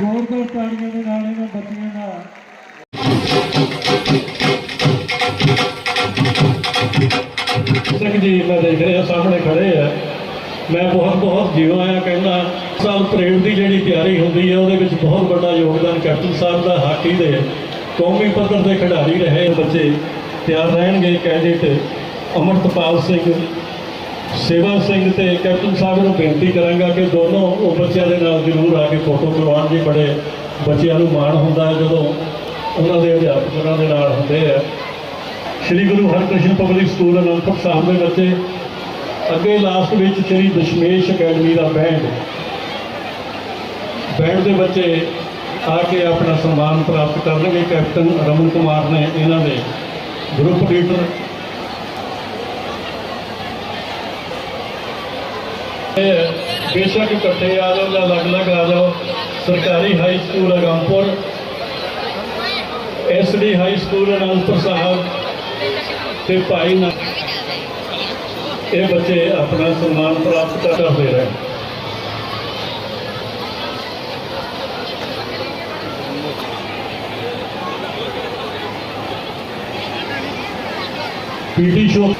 ਜ਼ੋਰਦਾਰ ਤਾੜੀਆਂ ਦੇ ਨਾਲ ਇਹਨਾਂ ਬੱਚੀਆਂ ਦਾ। ਸਿੰਘ ਜੀ, ਮੈਂ ਦੇਖ ਰਿਹਾ, ਸਾਹਮਣੇ ਖੜੇ ਆ। ਮੈਂ ਬਹੁਤ ਬਹੁਤ ਜਿਉਂ ਆ, ਕਹਿੰਦਾ, ਸਾਲ ਪਰੇਡ ਦੀ ਜਿਹੜੀ ਤਿਆਰੀ ਹੁੰਦੀ ਹੈ ਉਹਦੇ ਵਿੱਚ ਬਹੁਤ ਵੱਡਾ ਯੋਗਦਾਨ ਕੈਪਟਨ ਸਾਹਿਬ ਦਾ ਹਾਕੀ ਦੇ। ਕੌਮੀ ਪੱਧਰ ਦੇ ਖਿਡਾਰੀ ਰਹੇ ਬੱਚੇ, ਤਿਆਰ ਰਹਿਣਗੇ ਕੈਡਿਟ ਅਮਰਤਪਾਲ ਸਿੰਘ। ਸੇਵਾ ਸਿੰਘ ਤੇ ਕੈਪਟਨ ਸਾਹਿਬ ਨੂੰ ਬੇਨਤੀ ਕਰਾਂਗਾ ਕਿ ਦੋਨੋਂ ਉਹ ਬੱਚਿਆਂ ਦੇ ਨਾਲ ਜ਼ਰੂਰ ਆ ਕੇ ਫੋਟੋ ਕਰਵਾਉਣ ਜੀ ਬੜੇ ਬੱਚਿਆਂ ਨੂੰ ਮਾਣ ਹੁੰਦਾ ਹੈ, ਜਦੋਂ ਉਹਨਾਂ ਦੇ ਅਧਿਆਪਕਾਂ ਦੇ ਨਾਲ ਹੁੰਦੇ ਆ। ਸ਼੍ਰੀ ਗੁਰੂ ਹਰਕ੍ਰਿਸ਼ਨ ਪਬਲਿਕ ਸਕੂਲ, ਅਨੰਦਪੁਰ ਸਾਹਿਬ ਦੇ ਬੱਚੇ। ਅੱਗੇ ਲਾਸਟ ਵਿੱਚ ਸ਼੍ਰੀ ਦਸ਼ਮੇਸ਼ ਅਕੈਡਮੀ ਦਾ ਬੈਂਡ ਬੈਂਡ ਦੇ ਬੱਚੇ ਆ ਕੇ ਆਪਣਾ ਸਨਮਾਨ ਪ੍ਰਾਪਤ ਕਰਨਗੇ। ਕੈਪਟਨ ਰਮਨ ਕੁਮਾਰ ਨੇ ਇਹਨਾਂ ਦੇ ਗਰੁੱਪ ਲੀਡਰ ਬੇਸ਼ੱਕ ਇਕੱਠੇ ਆ ਜਾਓ ਜਾਂ ਅਲੱਗ-ਅਲੱਗ ਆ ਜਾਓ ਸਰਕਾਰੀ high school Agampur SD high school Anandpur Sahib ਤੇ ਭਾਈ ਨਾ ਇਹ ਬੱਚੇ ਆਪਣਾ ਸਨਮਾਨ ਪ੍ਰਾਪਤ ਕਰਦੇ ਰਹੇ ਪੀਟੀ ਸ਼ੋ ਸੀ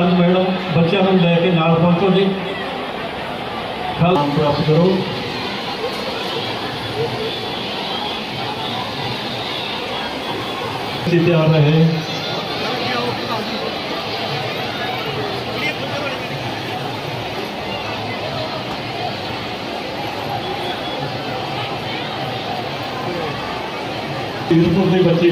ਇਹਨਾਂ ਦੇ ਇੰਚਾਰਜ ਮੈਡਮ, ਬੱਚਿਆਂ ਨੂੰ ਲੈ ਕੇ ਨਾਲ ਪਹੁੰਚੋ ਜੀ। ਕੱਲ ਪ੍ਰਾਪਤ ਕਰੋ। ਜੀ ਤਿਆਰ ਰਹੇ। ਤੀਰਪੁਰ ਦੇ ਬੱਚੇ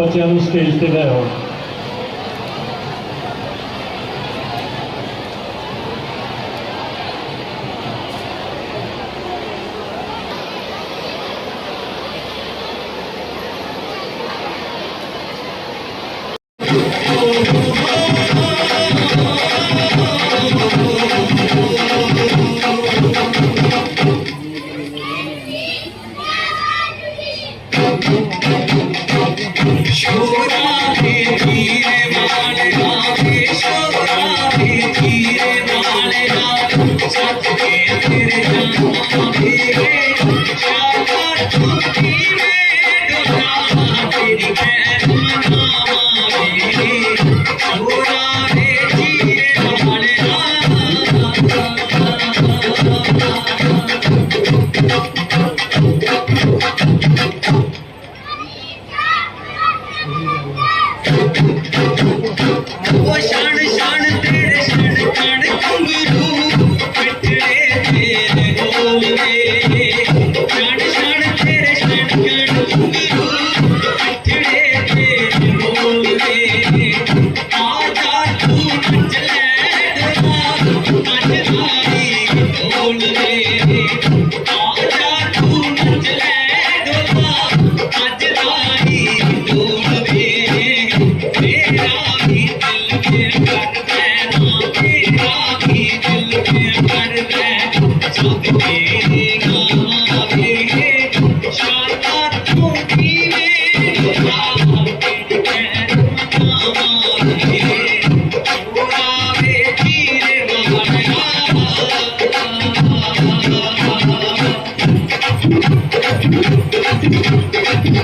ਵੀ ਤਿਆਰ ਰਹੇ ਬੱਚਿਆਂ ਨੂੰ ਸਟੇਜ ਤੇ ਲੈ ਆਓ ਸ਼ੋਰਾ ਵਾਲੇ ਆ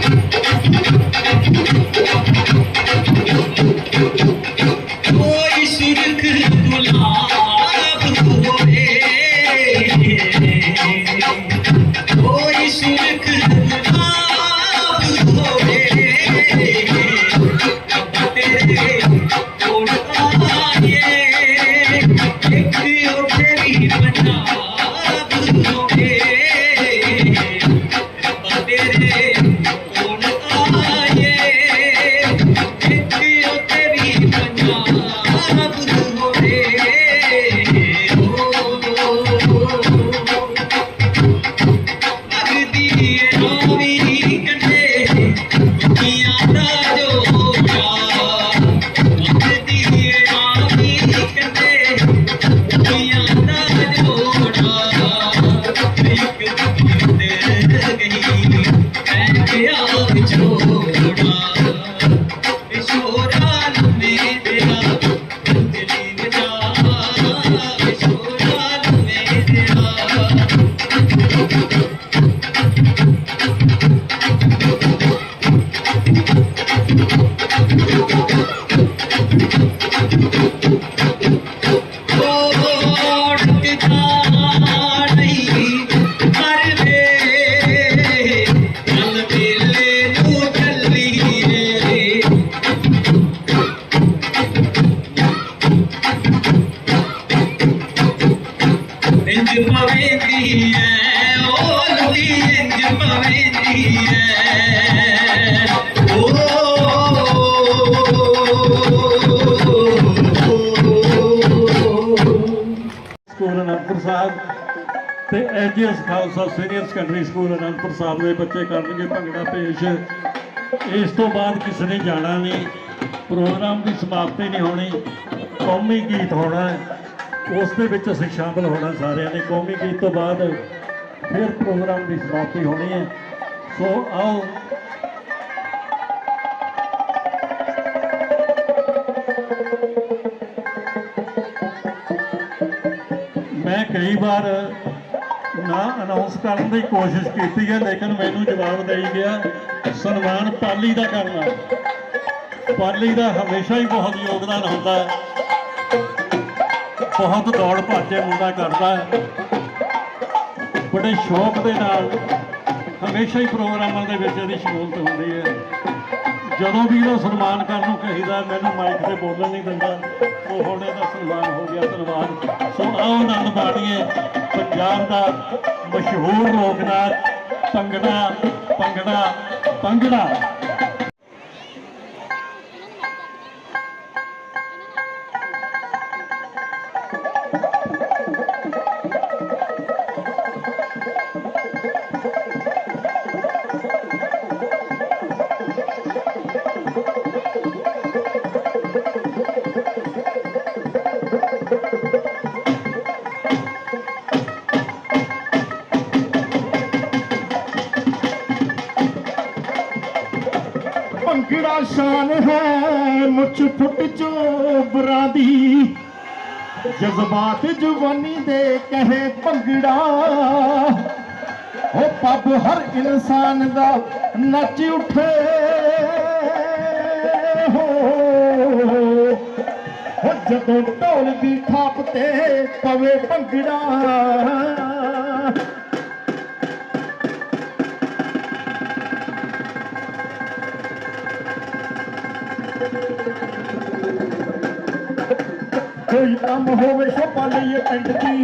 Thank you. ਸਾਹਿਬ। ਤੇ AGS Khalsa senior secondary school Anandpur Sahib ਦੇ ਬੱਚੇ ਕਰਨਗੇ ਭੰਗੜਾ ਪੇਸ਼। ਇਸ ਤੋਂ ਬਾਅਦ ਕਿਸੇ ਨੇ ਜਾਣਾ ਨਹੀਂ। ਪ੍ਰੋਗਰਾਮ ਦੀ ਸਮਾਪਤੀ ਨਹੀਂ ਹੋਣੀ। ਕੌਮੀ ਗੀਤ ਹੋਣਾ ਉਸ ਦੇ ਵਿੱਚ ਅਸੀਂ ਸ਼ਾਮਲ ਹੋਣਾ ਸਾਰਿਆਂ ਨੇ। ਕੌਮੀ ਗੀਤ ਤੋਂ ਬਾਅਦ ਫਿਰ ਪ੍ਰੋਗਰਾਮ ਦੀ ਸਮਾਪਤੀ ਹੋਣੀ ਹੈ। ਸੋ ਆਓ ਕਈ ਵਾਰ ਨਾ ਅਨਾਉਂਸ ਕਰਨ ਦੀ ਕੋਸ਼ਿਸ਼ ਕੀਤੀ ਹੈ, ਲੇਕਿਨ ਮੈਨੂੰ ਜਵਾਬ ਦੇਈ ਗਿਆ, ਸਨਮਾਨ ਪਾਲੀ ਦਾ ਕਰਨਾ। ਪਾਲੀ ਦਾ ਹਮੇਸ਼ਾ ਹੀ ਬਹੁਤ ਯੋਗਦਾਨ ਹੁੰਦਾ ਹੈ। ਬਹੁਤ ਦੌੜ ਭੱਜੇ ਮੁੰਡਾ ਕਰਦਾ ਹੈ। ਬੜੇ ਸ਼ੌਕ ਦੇ ਨਾਲ, ਹਮੇਸ਼ਾ ਹੀ ਪ੍ਰੋਗਰਾਮਾਂ ਦੇ ਵਿੱਚ ਇਹਦੀ ਸ਼ਮੂਲੀਅਤ ਹੁੰਦੀ ਹੈ। ਜਦੋਂ ਵੀ ਇਹਦਾ ਸਨਮਾਨ ਕਰਨ ਨੂੰ ਕਹੀਦਾ, ਮੈਨੂੰ ਮਾਈਕ ਤੇ ਬੋਲਣ ਨਹੀਂ ਦਿੰਦਾ। ਉਹ ਦਾ ਸਨਮਾਨ ਹੋ ਗਿਆ ਧੰਨਵਾਦ। ਸੋ ਆਓ ਆਨੰਦ ਮਾਣੀਏ ਪੰਜਾਬ ਦਾ ਮਸ਼ਹੂਰ ਲੋਕ ਨਾਚ, ਭੰਗੜਾ ਭੰਗੜਾ ਭੰਗੜਾ। जज़बात जवानी ते कहे भा पप हर इंसान ਹੋ। ਜਦੋਂ ढोल ਦੀ ਥਾਪ ते पवे भंगड़ा ਕੋਈ ਕੰਮ ਹੋਵੇ ਸ਼ੋਭਾ ਲਈਏ ਪਿੰਡ ਦੀ।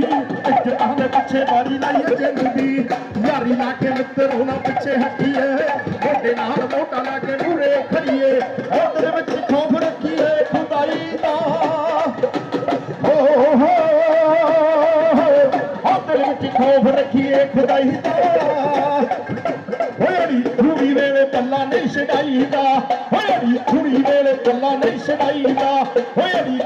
ਇੱਜ਼ਤਾਂ ਦੇ ਪਿੱਛੇ ਵਾਰੀ ਲਾਈਏ ਜਿੰਦ ਦੀ। ਯਾਰੀ ਲਾ ਕੇ ਮਿੱਤਰ ਉਹਨਾਂ ਪਿੱਛੇ ਹੱਟੀਏ। ਮੋਢੇ ਨਾਲ ਮੋਢਾ ਲਾ ਕੇ ਮੂਰੇ ਖੜੀਏ। ਉਹ ਵਿੱਚ ਖੌਫ ਰੱਖੀਏ ਖੁਦਾਈ ਦਾ। ਹੋ ਹੋ ਹੋ ਉਹ ਦਿਲ ਵਿੱਚ ਖੌਫ ਰੱਖੀਏ ਖੁਦਾਈ ਦਾ। ਹੋੜੀ ਥੂੜੀ ਵੇਲੇ ਪੱਲਾ ਨਹੀਂ ਛਡਾਈਦਾ। ਹੋੜੀ ਥੂੜੀ ਵੇਲੇ ਪੱਲਾ ਨਹੀਂ ਛਡਾਈਦਾ। ਹੋੜੀ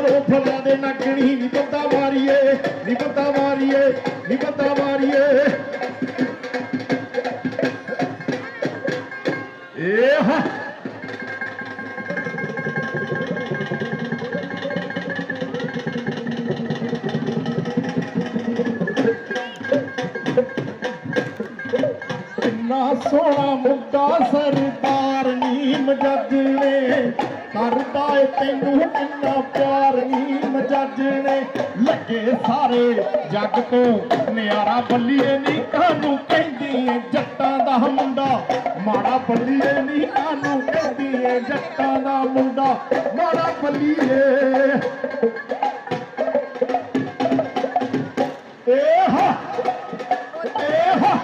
ਨੀ ਅੰਦਰੋਂ ਦੇ ਨੱਕਣੀ ਨੀ ਬੰਦਾ ਮਾਰੀਏ ਨੀ ਬੰਦਾ ਮਾਰੀਏ ਨੀ ਬੰਦਾ ਮਾਰੀਏ। ਏ ਹਾ। ਕਿੰਨਾ ਸੋਹਣਾ ਮੁੰਡਾ ਸਰਦਾਰ ਨੀ ਮਜੱਜ ਨੇ। ਕਰਦਾ ਏ ਤੈਨੂੰ ਕਿੰਨਾ ਪਿਆਰ ਨੀ ਮਜੱਜ ਨੇ। ਲੱਗੇ ਸਾਰੇ ਜੱਗ ਤੋਂ ਨਿਆਰਾ ਬੱਲੀਏ ਨੀ ਕਾਨੂੰ ਕਹਿੰਦੀ ਏ ਜੱਟਾਂ ਦਾ ਮੁੰਡਾ? ਮਾੜਾ ਬੱਲੀਏ ਨੀ ਕਾਨੂੰ ਕਹਿੰਦੀ ਏ ਜੱਟਾਂ ਦਾ ਮੁੰਡਾ? ਮਾੜਾ ਬੱਲੀਏ। ਏ ਹਾ ਏ ਹਾ।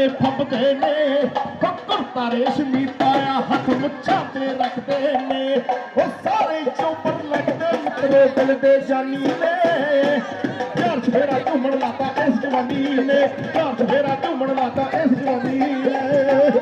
ਵਿੱਚ ਫੱਬਦੇ ਨੇ ਫੱਕਰ ਤਾਰੇ ਸ਼ਮੀ ਪਾਇਆ ਹੱਥ ਮੁੱਛਾਂ ਤੇ ਰੱਖਦੇ ਨੇ। ਉਹ ਸਾਰੇ ਚੋਪਰ ਲੱਗਦੇ ਮਿੱਤਰੇ ਦਿਲ ਦੇ ਜਾਨੀ ਨੇ। ਯਾਰ ਫੇਰਾ ਝੂਮਣ ਲਾਤਾ ਇਸ ਜਵਾਨੀ ਨੇ ਘਰ ਫੇਰਾ ਝੂਮਣ ਲਾਤਾ ਇਸ ਜਵਾਨੀ ਨੇ।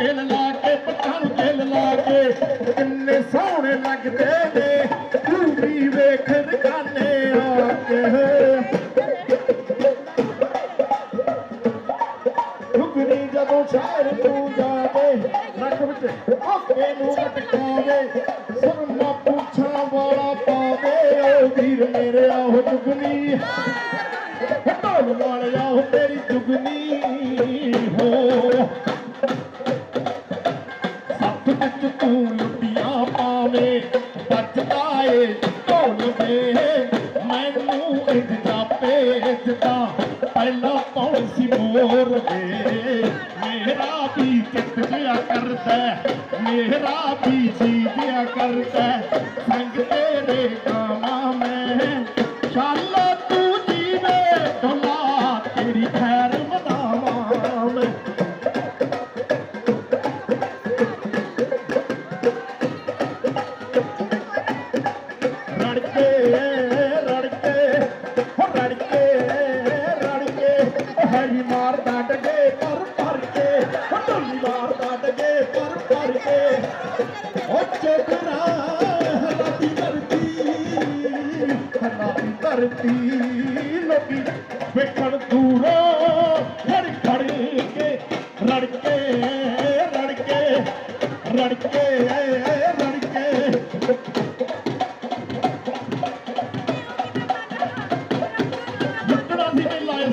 ਤੇਲ ਲਾ ਕੇ ਪੱਟਾਂ ਨੂੰ ਤੇਲ ਲਾ ਕੇ। ਕਿੰਨੇ ਸੋਹਣੇ ਲੱਗਦੇ ਨੇ ਤੂੰ ਵੀ ਵੇਖ ਰਕਾਨੇ ਆ ਕੇ। ਠੁਕਰੀ ਜਦੋਂ ਸ਼ਹਿਰ ਤੂੰ ਜਾਵੇ ਨੱਕ ਵਿੱਚ ਹੋਕੇ ਨੂੰ ਮਟਕਾਵੇ ਸੁਰਮਾ ਪੁੱਛਾਂ ਵਾਲਾ ਪਾਵੇ। ਓ ਵੀਰ ਮੇਰੇ ਆਹ ਜੁਗਨੀ ਢੋਲ ਵਾਲਿਆ ਹੋ ਤੇਰੀ ਜੁਗਨੀ ਹਲਾਤੀ ਧਰਤੀ ਲੋਕੀ ਵੇਖਣ ਦੂਰੋਂ ਖੜ ਖੜ ਕੇ ਰੜਕੇ ਰੜਕੇ ਰੜਕੇ ਰੜਕੇ ਲੁੱਟਣਾ ਸੀ ਤੇ ਲਾਏ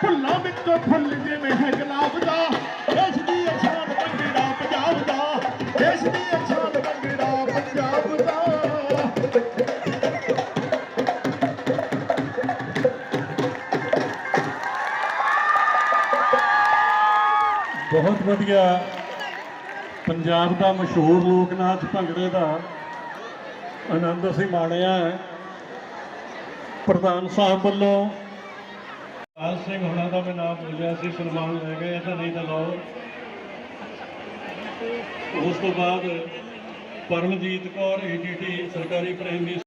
ਫੁੱਲਾਂ ਵਿੱਚੋਂ ਫੁੱਲ ਜਿਵੇਂ ਹੈ ਗੁਲਾਬ ਦਾ। ਦੇਸ਼ ਦੀ ਅਛਾਨ ਬੰਗੜਾ ਪੰਜਾਬ ਦਾ। ਦੇਸ਼ ਦੀ ਅਛਾਨ ਬੰਗੜਾ ਪੰਜਾਬ ਦਾ। ਬਹੁਤ ਵਧੀਆ। ਪੰਜਾਬ ਦਾ ਮਸ਼ਹੂਰ ਲੋਕ ਨਾਚ ਭੰਗੜੇ ਦਾ ਆਨੰਦ ਅਸੀਂ ਮਾਣਿਆ ਹੈ। ਪ੍ਰਧਾਨ ਸਾਹਿਬ ਵੱਲੋਂ ਲਾਲ ਸਿੰਘ ਹੁਣਾਂ ਦਾ ਮੈਂ ਨਾਮ ਬੋਲਿਆ ਸੀ ਸਨਮਾਨ ਲੈ ਗਏ ਤਾਂ ਨਹੀਂ ਤਾਂ ਲਓ। ਉਸ ਤੋਂ ਬਾਅਦ ਪਰਮਜੀਤ ਕੌਰ ਏਡੀਟੀ ਸਰਕਾਰੀ ਪ੍ਰਾਇਮਰੀ